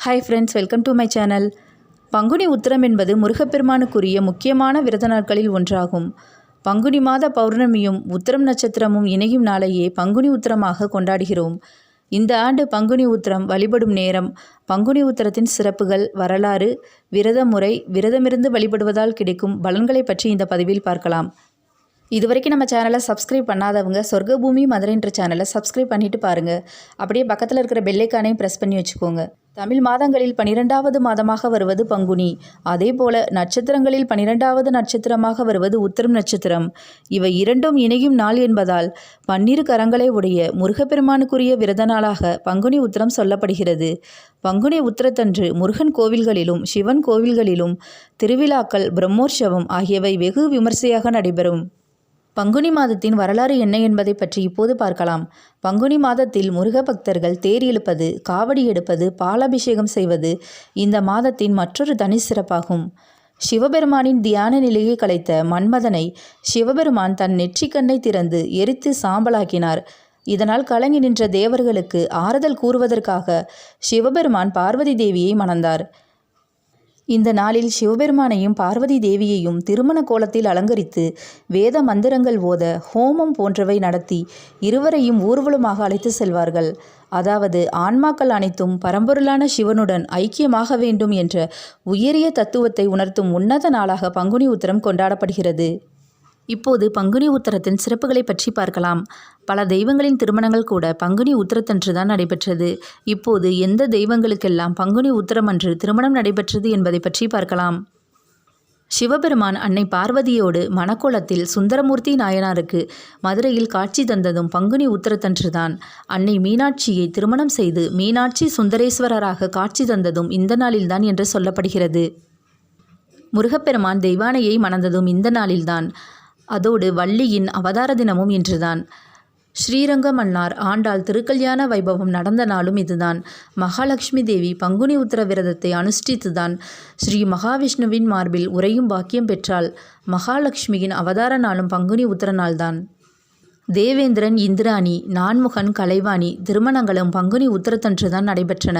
Hi friends welcome to my channel Panguni Uthiram என்பது முருகப்பெருமானுக்குரிய முக்கியமான விரத நாட்களில் ஒன்றாகும். பங்குனி மாத பௌர்ணமியும் உத்திரம் நட்சத்திரமும் இணையும் நாளையே பங்குனி உத்திரமாக கொண்டாடுகிறோம். இந்த ஆண்டு பங்குனி உத்திரம் வழிபடும் நேரம் பங்குனி உத்திரத்தின் சிறப்புகள் வரலாறு விரத முறை விரதமிருந்து வழிபடுவதால் கிடைக்கும் பலன்களை பற்றி இந்த பதிவில் பார்க்கலாம். இதுவரைக்கும் நம்ம சேனலை சப்ஸ்கிரைப் பண்ணாதவங்க சொர்க்கபூமி மதுரைன்ற சேனலை சப்ஸ்கிரைப் பண்ணிட்டு பாருங்கள் அப்படியே பக்கத்தில் இருக்கிற பெல்லைக்கானையும் ப்ரெஸ் பண்ணி வச்சுக்கோங்க. தமிழ் மாதங்களில் பனிரெண்டாவது மாதமாக வருவது பங்குனி. அதேபோல நட்சத்திரங்களில் பனிரெண்டாவது நட்சத்திரமாக வருவது உத்திரம் நட்சத்திரம். இவை இரண்டும் இணையும் நாள் என்பதால் பன்னிரு கரங்களை உடைய முருகப்பெருமானுக்குரிய விரத நாளாக பங்குனி உத்திரம் சொல்லப்படுகிறது. பங்குனி உத்திரத்தன்று முருகன் கோவில்களிலும் சிவன் கோவில்களிலும் திருவிழாக்கள் பிரம்மோற்சவம் ஆகியவை வெகு விமர்சையாக நடைபெறும். பங்குனி மாதத்தின் வரலாறு என்ன என்பதை பற்றி இப்போது பார்க்கலாம். பங்குனி மாதத்தில் முருக பக்தர்கள் தேர் இழுப்பது காவடி எடுப்பது பாலாபிஷேகம் செய்வது இந்த மாதத்தின் மற்றொரு தனி சிறப்பாகும். சிவபெருமானின் தியான நிலையை கலைத்த மன்மதனை சிவபெருமான் தன் நெற்றிக்கண்ணை திறந்து எரித்து சாம்பலாக்கினார். இதனால் கலங்கி நின்ற தேவர்களுக்கு ஆறுதல் கூறுவதற்காக சிவபெருமான் பார்வதி தேவியை மணந்தார். இந்த நாளில் சிவபெருமானையும் பார்வதி தேவியையும் திருமண கோலத்தில் அலங்கரித்து வேத மந்திரங்கள் ஓத ஹோமம் போன்றவை நடத்தி இருவரையும் ஊர்வலமாக அழைத்து செல்வார்கள். அதாவது ஆன்மாக்கள் அனைத்தும் பரம்பொருளான சிவனுடன் ஐக்கியமாக வேண்டும் என்ற உயரிய தத்துவத்தை உணர்த்தும் உன்னத நாளாக பங்குனி உத்திரம் கொண்டாடப்படுகிறது. இப்போது பங்குனி உத்தரத்தின் சிறப்புகளை பற்றி பார்க்கலாம். பல தெய்வங்களின் திருமணங்கள் கூட பங்குனி உத்திரத்தன்று தான் நடைபெற்றது. இப்போது எந்த தெய்வங்களுக்கெல்லாம் பங்குனி உத்திரம் அன்று திருமணம் நடைபெற்றது என்பதை பற்றி பார்க்கலாம். சிவபெருமான் அன்னை பார்வதியோடு மணக்கோலத்தில் சுந்தரமூர்த்தி நாயனாருக்கு மதுரையில் காட்சி தந்ததும் பங்குனி உத்தரத்தன்றுதான். அன்னை மீனாட்சியை திருமணம் செய்து மீனாட்சி சுந்தரேஸ்வரராக காட்சி தந்ததும் இந்த நாளில்தான் என்று சொல்லப்படுகிறது. முருகப்பெருமான் தெய்வானையை மணந்ததும் இந்த நாளில்தான். அதோடு வள்ளியின் அவதார தினமும் இன்றுதான். ஸ்ரீரங்க மன்னார் ஆண்டாள் திருக்கல்யாண வைபவம் நடந்த நாளும் இதுதான். மகாலட்சுமி தேவி பங்குனி உத்திர விரதத்தை அனுஷ்டித்துதான் ஸ்ரீ மகாவிஷ்ணுவின் மார்பில் உரையும் பாக்கியம் பெற்றால் மகாலட்சுமியின் அவதார நாளும் பங்குனி உத்திர நாள்தான். தேவேந்திரன் இந்திராணி நான்முகன் கலைவாணி திருமணங்களும் பங்குனி உத்திரத்தன்றுதான் நடைபெற்றன.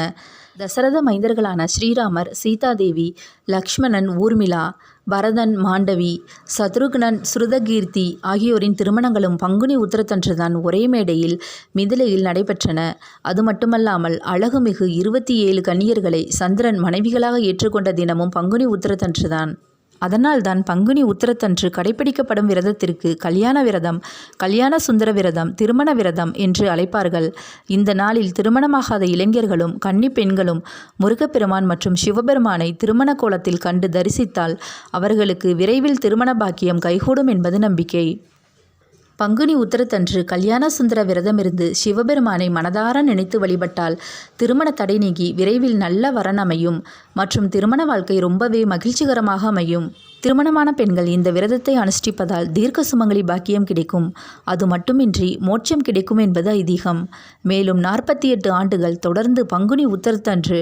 தசரத மைந்தர்களான ஸ்ரீராமர் சீதாதேவி லக்ஷ்மணன் ஊர்மிளா பரதன் மாண்டவி சத்ருக்னன் ஸ்ருதகீர்த்தி ஆகியோரின் திருமணங்களும் பங்குனி உத்திரத்தன்றுதான் ஒரே மேடையில் மிதிலையில் நடைபெற்றன. அது மட்டுமல்லாமல் அழகுமிகு இருபத்தி ஏழு கன்னியர்களை சந்திரன் மனைவிகளாக ஏற்றுக்கொண்ட தினமும் பங்குனி உத்திரத்தன்றுதான் அதனால்தான் பங்குனி உத்திரத்தன்று கடைபிடிக்கப்படும் விரதத்திற்கு கல்யாண விரதம் கல்யாண சுந்தர விரதம் திருமண விரதம் என்று அழைப்பார்கள். இந்த நாளில் திருமணமாகாத இளைஞர்களும் கன்னி பெண்களும் முருகப்பெருமான் மற்றும் சிவபெருமானை திருமண கோலத்தில் கண்டு தரிசித்தால் அவர்களுக்கு விரைவில் திருமண பாக்கியம் கைகூடும் என்பது நம்பிக்கை. பங்குனி உத்தரத்தன்று கல்யாண சுந்தர விரதமிருந்து சிவபெருமானை மனதார நினைத்து வழிபட்டால் திருமண தடை நீங்கி விரைவில் நல்ல வரன் அமையும் மற்றும் திருமண வாழ்க்கை ரொம்பவே மகிழ்ச்சிகரமாக அமையும். திருமணமான பெண்கள் இந்த விரதத்தை அனுஷ்டிப்பதால் தீர்க்க சுமங்கலி பாக்கியம் கிடைக்கும். அது மட்டுமின்றி மோட்சம் கிடைக்கும் என்பது ஐதீகம். மேலும் நாற்பத்தி எட்டு ஆண்டுகள் தொடர்ந்து பங்குனி உத்தரத்தன்று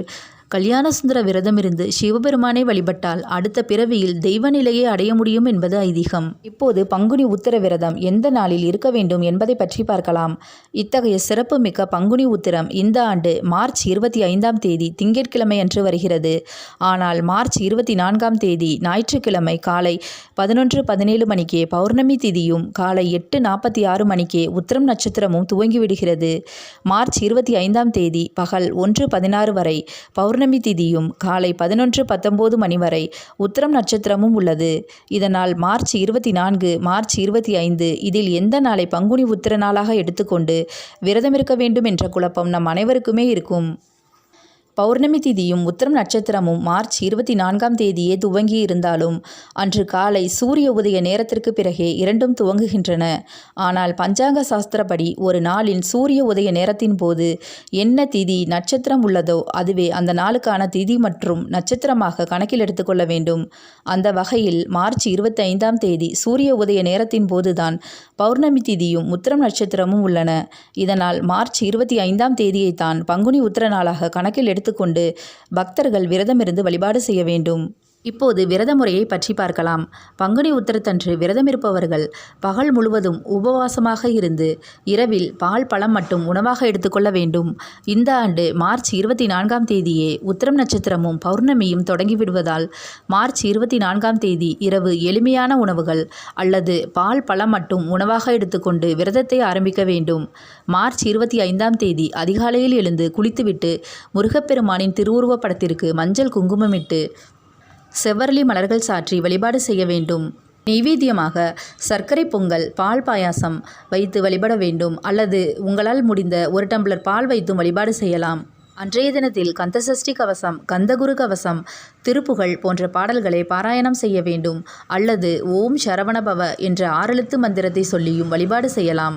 கல்யாண சுந்தர விரதம் விரதமிருந்து சிவபெருமானை வழிபட்டால் அடுத்த பிறவியில் தெய்வ நிலையை அடைய முடியும் என்பது ஐதீகம். இப்போது பங்குனி உத்திர விரதம் எந்த நாளில் இருக்க வேண்டும் என்பதை பற்றி பார்க்கலாம். இத்தகைய சிறப்பு மிக்க பங்குனி உத்திரம் இந்த ஆண்டு மார்ச் இருபத்தி ஐந்தாம் தேதி திங்கட்கிழமை அன்று வருகிறது. ஆனால் மார்ச் இருபத்தி நான்காம் தேதி ஞாயிற்றுக்கிழமை காலை பதினொன்று பதினேழு மணிக்கே பௌர்ணமி திதியும் காலை எட்டு நாற்பத்தி ஆறு மணிக்கே உத்திரம் நட்சத்திரமும் துவங்கிவிடுகிறது. மார்ச் இருபத்தி ஐந்தாம் தேதி பகல் ஒன்று பதினாறு வரை பௌர்ணமி திதியும் காலை பதினொன்று பத்தொம்போது மணி வரை உத்திரம் நட்சத்திரமும் உள்ளது. இதனால் மார்ச் இருபத்தி நான்கு மார்ச் இருபத்தி ஐந்து இதில் எந்த நாளை பங்குனி உத்திர நாளாக எடுத்துக்கொண்டு விரதமிருக்க வேண்டும் என்ற குழப்பம் நம் அனைவருக்குமே இருக்கும். பௌர்ணமி திதியும் உத்திரம் நட்சத்திரமும் மார்ச் இருபத்தி நான்காம் தேதியே துவங்கி இருந்தாலும் அன்று காலை சூரிய உதய நேரத்திற்கு பிறகே இரண்டும் துவங்குகின்றன. ஆனால் பஞ்சாங்க சாஸ்திரப்படி ஒரு நாளின் சூரிய உதய நேரத்தின் போது என்ன திதி நட்சத்திரம் உள்ளதோ அதுவே அந்த நாளுக்கான திதி மற்றும் நட்சத்திரமாக கணக்கில் எடுத்துக்கொள்ள வேண்டும். அந்த வகையில் மார்ச் இருபத்தி ஐந்தாம் தேதி சூரிய உதய நேரத்தின் போதுதான் பௌர்ணமி திதியும் உத்திரம் நட்சத்திரமும் உள்ளன. இதனால் மார்ச் இருபத்தி ஐந்தாம் தேதியைத்தான் பங்குனி உத்திர நாளாக கணக்கில் எடுத்து எடுத்துக்கொண்டு பக்தர்கள் விரதமிருந்து வழிபாடு செய்ய வேண்டும். இப்போது விரத முறையை பற்றி பார்க்கலாம். பங்குனி உத்திரத்தன்று விரதம் இருப்பவர்கள் பகல் முழுவதும் உபவாசமாக இருந்து இரவில் பால் பழம் மட்டும் உணவாக எடுத்துக்கொள்ள வேண்டும். இந்த ஆண்டு மார்ச் இருபத்தி நான்காம் தேதியே உத்திரம் நட்சத்திரமும் பௌர்ணமியும் தொடங்கிவிடுவதால் மார்ச் இருபத்தி நான்காம் தேதி இரவு எளிமையான உணவுகள் அல்லது பால் பழம் மட்டும் உணவாக எடுத்துக்கொண்டு விரதத்தை ஆரம்பிக்க வேண்டும். மார்ச் இருபத்தி ஐந்தாம் தேதி அதிகாலையில் எழுந்து குளித்துவிட்டு முருகப்பெருமானின் திருவுருவப் படத்திற்கு மஞ்சள் குங்குமமிட்டு செவ்வரளி மலர்கள் சாற்றி வழிபாடு செய்ய வேண்டும். நெய்வேத்தியமாக சர்க்கரை பொங்கல் பால் பாயாசம் வைத்து வழிபட வேண்டும். அல்லது உங்களால் முடிந்த ஒரு டம்ளர் பால் வைத்தும் வழிபாடு செய்யலாம். அன்றைய தினத்தில் கந்தசஷ்டி கவசம் கந்தகுரு கவசம் திருப்புகழ் போன்ற பாடல்களை பாராயணம் செய்ய வேண்டும். அல்லது ஓம் சரவணபவ என்ற ஆறெழுத்து மந்திரத்தை சொல்லியும் வழிபாடு செய்யலாம்.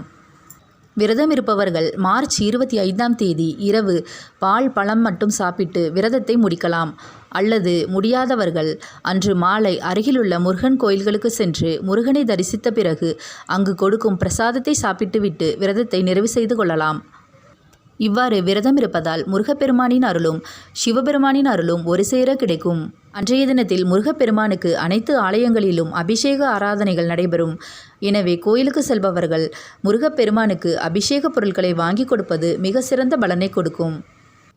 விரதம் இருப்பவர்கள் மார்ச் இருபத்தி ஐந்தாம் தேதி இரவு பால் பழம் மட்டும் சாப்பிட்டு விரதத்தை முடிக்கலாம். அல்லது முடியாதவர்கள் அன்று மாலை அருகிலுள்ள முருகன் கோயில்களுக்கு சென்று முருகனை தரிசித்த பிறகு அங்கு கொடுக்கும் பிரசாதத்தை சாப்பிட்டுவிட்டு விரதத்தை நிறைவு செய்து கொள்ளலாம். இவ்வாறு விரதம் இருப்பதால் முருகப்பெருமானின் அருளும் சிவபெருமானின் அருளும் ஒரு சேர கிடைக்கும். அன்றைய தினத்தில் முருகப்பெருமானுக்கு அனைத்து ஆலயங்களிலும் அபிஷேக ஆராதனைகள் நடைபெறும். எனவே கோயிலுக்கு செல்பவர்கள் முருகப்பெருமானுக்கு அபிஷேக பொருட்களை வாங்கி கொடுப்பது மிக சிறந்த பலனை கொடுக்கும்.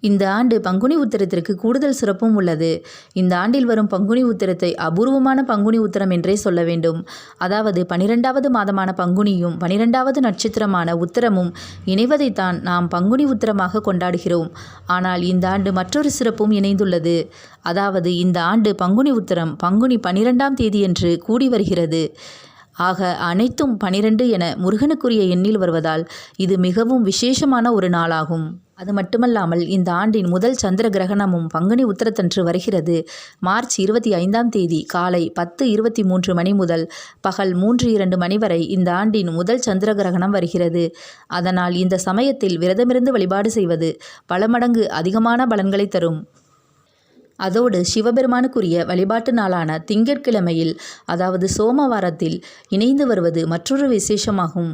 இந்த ஆண்டு பங்குனி உத்திரத்திற்கு கூடுதல் சிறப்பும் உள்ளது. இந்த ஆண்டில் வரும் பங்குனி உத்திரத்தை அபூர்வமான பங்குனி உத்திரம் என்றே சொல்ல வேண்டும். அதாவது பனிரெண்டாவது மாதமான பங்குனியும் பனிரெண்டாவது நட்சத்திரமான உத்திரமும் இணைவதைத்தான் நாம் பங்குனி உத்திரமாக கொண்டாடுகிறோம். ஆனால் இந்த ஆண்டு மற்றொரு சிறப்பும் இணைந்துள்ளது. அதாவது இந்த ஆண்டு பங்குனி உத்திரம் பங்குனி பனிரெண்டாம் தேதியன்று கூடி வருகிறது. ஆக அனைத்தும் பனிரெண்டு என முருகனுக்குரிய எண்ணில் வருவதால் இது மிகவும் விசேஷமான ஒரு நாளாகும். அது மட்டுமல்லாமல் இந்த ஆண்டின் முதல் சந்திர கிரகணமும் பங்குனி உத்தரத்தன்று வருகிறது. மார்ச் இருபத்தி ஐந்தாம் தேதி காலை பத்து இருபத்தி மூன்று மணி முதல் பகல் மூன்று இரண்டு மணி வரை இந்த ஆண்டின் முதல் சந்திர கிரகணம் வருகிறது. அதனால் இந்த சமயத்தில் விரதமிருந்து வழிபாடு செய்வது பல மடங்கு அதிகமான பலன்களை தரும். அதோடு சிவபெருமானுக்குரிய வழிபாட்டு நாளான திங்கட்கிழமையில் அதாவது சோமவாரத்தில் இணைந்து வருவது மற்றொரு விசேஷமாகும்.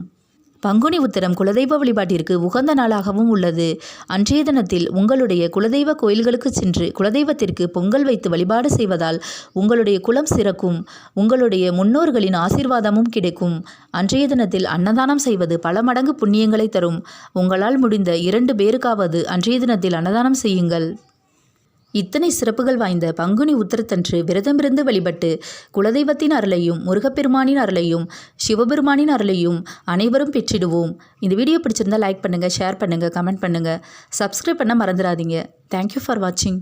பங்குனி உத்திரம் குலதெய்வ வழிபாட்டிற்கு உகந்த நாளாகவும் உள்ளது. அன்றைய தினத்தில் உங்களுடைய குலதெய்வ கோயில்களுக்கு சென்று குலதெய்வத்திற்கு பொங்கல் வைத்து வழிபாடு செய்வதால் உங்களுடைய குலம் சிறக்கும் உங்களுடைய முன்னோர்களின் ஆசீர்வாதமும் கிடைக்கும். அன்றைய தினத்தில் அன்னதானம் செய்வது பல மடங்கு புண்ணியங்களை தரும். உங்களால் முடிந்த இரண்டு பேருக்காவது அன்றைய தினத்தில் அன்னதானம் செய்யுங்கள். இத்தனை சிறப்புகள் வாய்ந்த பங்குனி உத்திரத்தன்று விரதமிருந்து வழிபட்டு குலதெய்வத்தின் அருளையும் முருகப்பெருமானின் அருளையும் சிவபெருமானின் அருளையும் அனைவரும் பெற்றிடுவோம். இந்த வீடியோ பிடிச்சிருந்தா லைக் பண்ணுங்கள் ஷேர் பண்ணுங்கள் கமெண்ட் பண்ணுங்கள் சப்ஸ்கிரைப் பண்ண மறந்துடாதீங்க. தேங்க்யூ ஃபார் வாட்சிங்